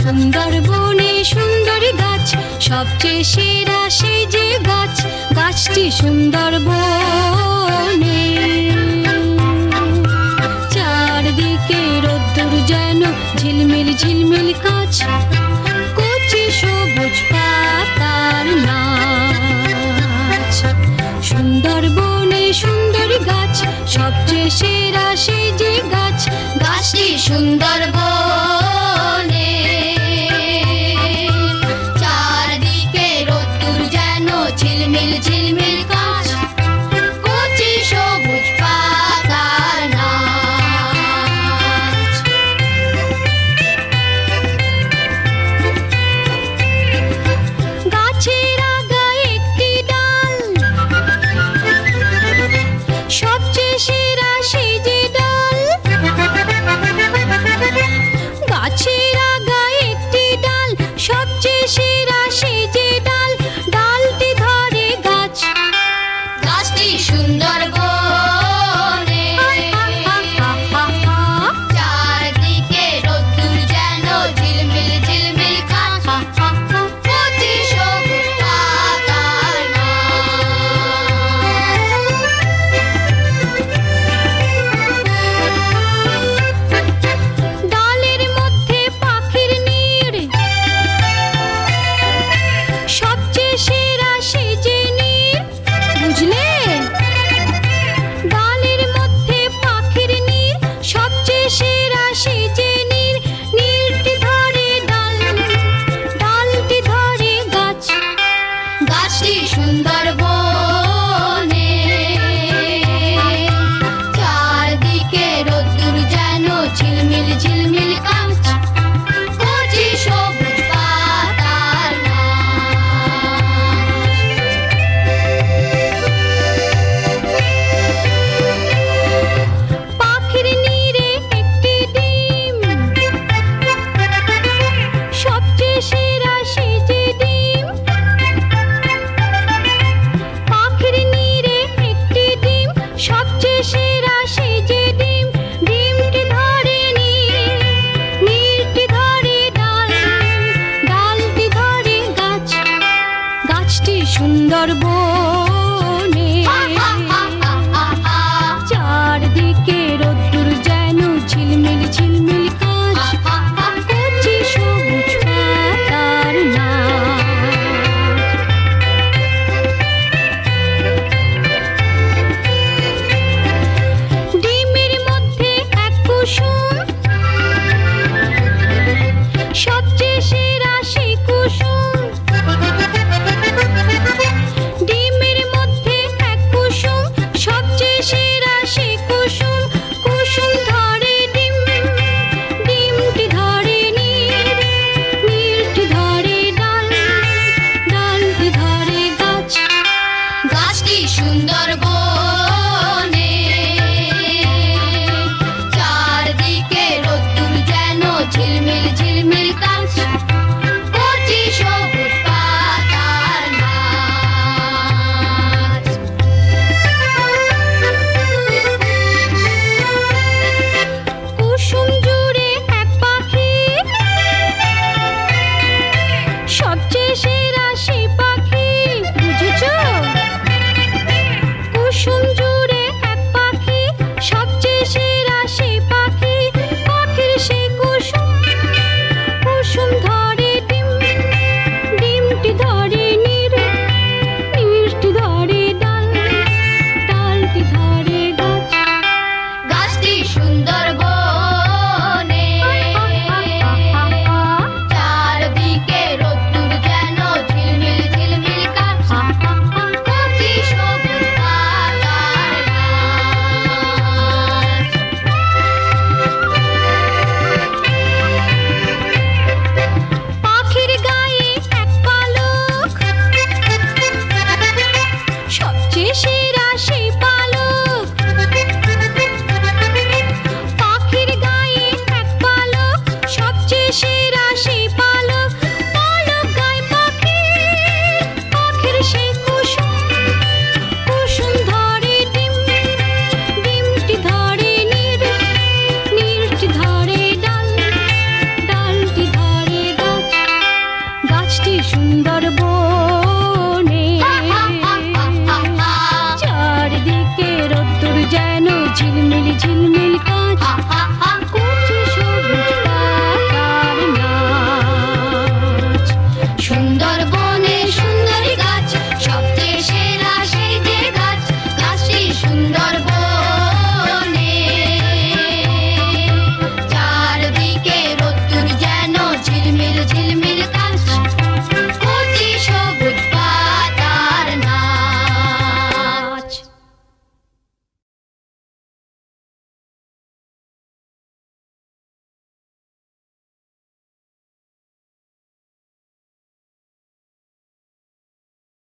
সুন্দর বনে সুন্দর গাছ, সবচেয়ে সেরা সেই যে গাছ, গাছটি সুন্দর বনে চারদিকে রোদ্দুর যেন ঝিলমিল ঝিলমিল গাছ কচি সবুজ পাতার নাচ সুন্দর বনে সুন্দর গাছ, সবচেয়ে সেরা সেই যে গাছ, গাছটি সুন্দর Çelimeli çelimeli kar ঝিলমিল ঝিলমিল কা দর্ব